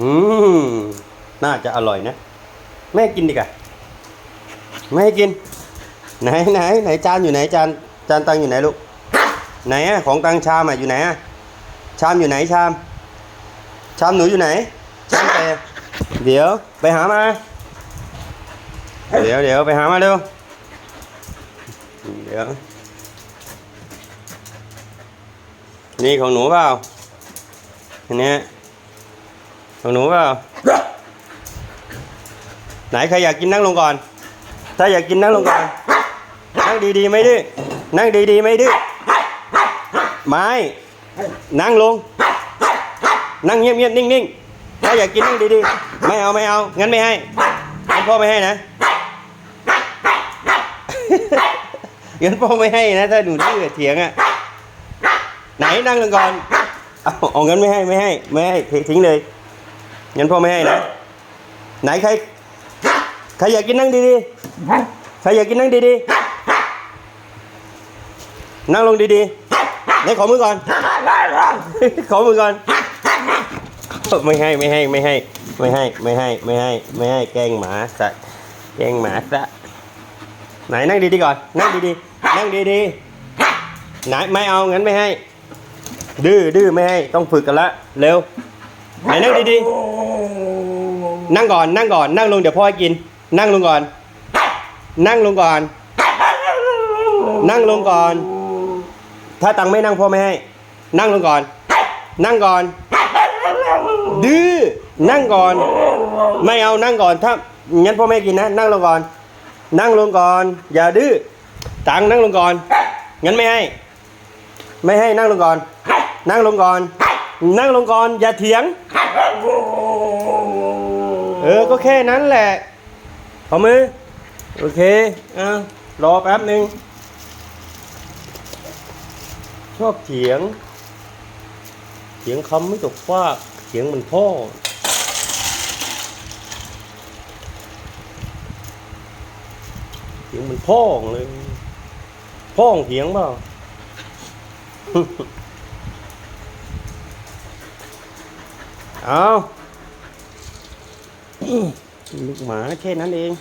อืมน่าจะอร่อยนะแม่กินดีกว่าไม่ให้กิน ไหนไหนไหนจานอยู่ไหนจานจานตังอยู่ไหนลูกไหนอะของตังชามอะอยู่ไหนอะชามอยู่ไหนชาม ชามหนูอยู่ไหนชามแต่เดี๋ยวไปหามา เดี๋ยวเดี๋ยวไปหามาเร็วเดี๋ยวนี่ของหนูเปล่าอันนี้ ของหนูเปล่าไหนใครอยากกินนั่งลงก่อน ถ้าอยากกินนั่งลงก่อน นั่งดีๆไม่ดื้อนั่งดีๆไม่ดื้อไม่นั่งลง นั่งเงียบๆนิ่งๆถ้าอยากกินนั่งดีๆ ไม่เอาไม่เอา งั้นไม่ให้งั้นพ่อไม่ให้นะงั้นพ่อไม่ให้นะ ถ้าหนูดื้อเถียงอะ ไหนนั่งลงก่อน เอาเอางั้นไม่ให้ไม่ให้ ไม่ให้ทิ้งเลย งั้นพ่อไม่ให้นะ ไหนใคร ใครอยากกินนั่งดีๆ ใครอยากกินนั่งดีๆ นั่งลงดีๆไหนขอมือก่อน ขอมือก่อน ไม่ให้ไม่ให้ไม่ให้ ไม่ให้ไม่ให้ไม่ให้ ไม่ให้แกล้งหมาซะแกล้งหมาซะไหนนั่งดีๆก่อน นั่งดีๆ นั่งดีๆ ไหนไม่เอางั้นไม่ให้ ดื้อดื้อไม่ให้ต้องฝึกกันละเร็ว ไหนนั่งดีๆ นั่งก่อนนั่งก่อนนั่งลงเดี๋ยวพ่อให้กิน นั่งลงก่อน นั่งลงก่อน นั่งลงก่อน ถ้าตังไม่นั่งพ่อไม่ให้ นั่งลงก่อน นั่งก่อน ดื้อ นั่งก่อน ไม่เอานั่งก่อน ถ้างั้นพ่อไม่ให้กินนะ นั่งลงก่อน นั่งลงก่อน อย่าดื้อ ตังนั่งลงก่อน งั้นไม่ให้ ไม่ให้นั่งลงก่อน นั่งลงก่อน นั่งลงก่อนอย่าเถียง เออ ก็แค่นั้นแหละขอมือ โอเคอะรอแป๊บหนึ่งชอบเถียง เถียงคำไม่ตกฟากเถียงเหมันพ่อ เถียงเหมันพ่อเลย พ่อเถียงเปล่า เอาลูกหมาแค่นั้นเอง